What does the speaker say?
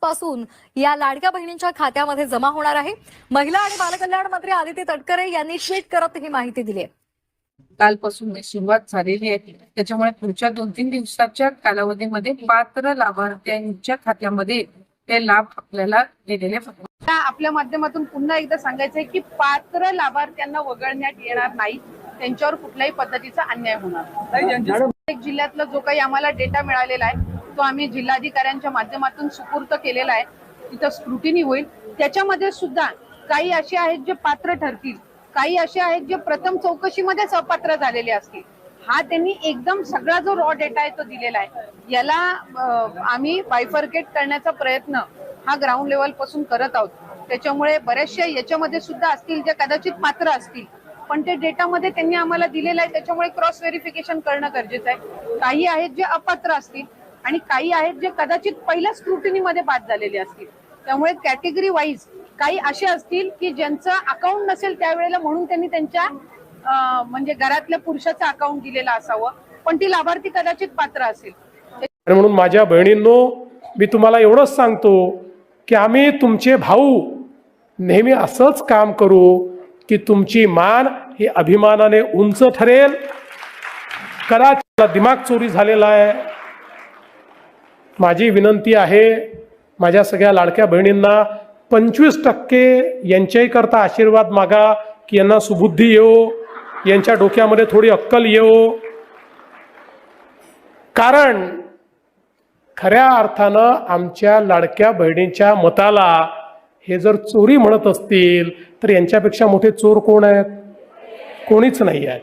पासून या लाडक्या बहिणींच्या खात्यामध्ये जमा होणार आहे. महिला आणि बालकल्याण मंत्री आदिती तटकरे यांनी ट्विट करत ही माहिती दिली आहे. कालपासून सुरुवात झालेली आहे. त्याच्यामुळे पुढच्या दोन तीन दिवसाच्या कालावधीमध्ये पात्र लाभार्थ्यांच्या खात्यामध्ये ते लाभ आपल्याला दिलेले आपल्या माध्यमातून पुन्हा एकदा सांगायचंय की पात्र लाभार्थ्यांना वगळण्यात येणार नाही. त्यांच्यावर कुठल्याही पद्धतीचा अन्याय होणार नाही. प्रत्येक जिल्ह्यातला जो काही आम्हाला डेटा मिळालेला आहे तो आम्ही जिल्हाधिकाऱ्यांच्या माध्यमातून सुपूर्त केलेला आहे. तिथं स्क्रुटिनी होईल. त्याच्यामध्ये सुद्धा काही असे आहेत जे पात्र ठरतील. काही असे आहेत जे प्रथम चौकशीमध्येच अपात्र झालेले असतील. हा त्यांनी एकदम सगळा जो रॉ डेटा आहे तो दिलेला आहे. याला आम्ही बायफर्केट करण्याचा प्रयत्न हा ग्राउंड लेवलपासून करत आहोत. त्याच्यामुळे बऱ्याचशा याच्यामध्ये सुद्धा असतील जे कदाचित पात्र असतील. पण ते डेटामध्ये त्यांनी आम्हाला दिलेलं आहे. त्याच्यामुळे क्रॉस व्हेरिफिकेशन करणं गरजेचं आहे. काही आहेत जे अपात्र असतील आणि काही आहेत जे कदाचित पहिल्या स्क्रुटिनीमध्ये बाद झालेले असतील. त्यामुळे कॅटेगरी वाईज काही असे असतील की ज्यांचं अकाउंट नसेल त्यावेळेला म्हणून त्यांनी त्यांच्या म्हणजे घरातल्या पुरुषाचं अकाउंट दिलेलं असावं. पण ती लाभार्थी कदाचित पात्र असेल. म्हणून माझ्या बहिणींनो मी तुम्हाला एवढंच सांगतो की आम्ही तुमचे भाऊ नेहमी असंच काम करू की तुमची मान ही अभिमानाने उंच ठरेल. कदाचित दिमाग चोरी झालेला आहे. माझी विनंती आहे माझ्या सगळ्या लाडक्या बहिणींना पंचवीस टक्के यांच्याही करता आशीर्वाद मागा की यांना सुबुद्धी येऊ यांच्या डोक्यामध्ये थोडी अक्कल येऊ कारण खऱ्या अर्थानं आमच्या लाडक्या बहिणींच्या मताला हे जर चोरी म्हणत असतील तर यांच्यापेक्षा मोठे चोर कोण आहेत? कोणीच नाही आहेत.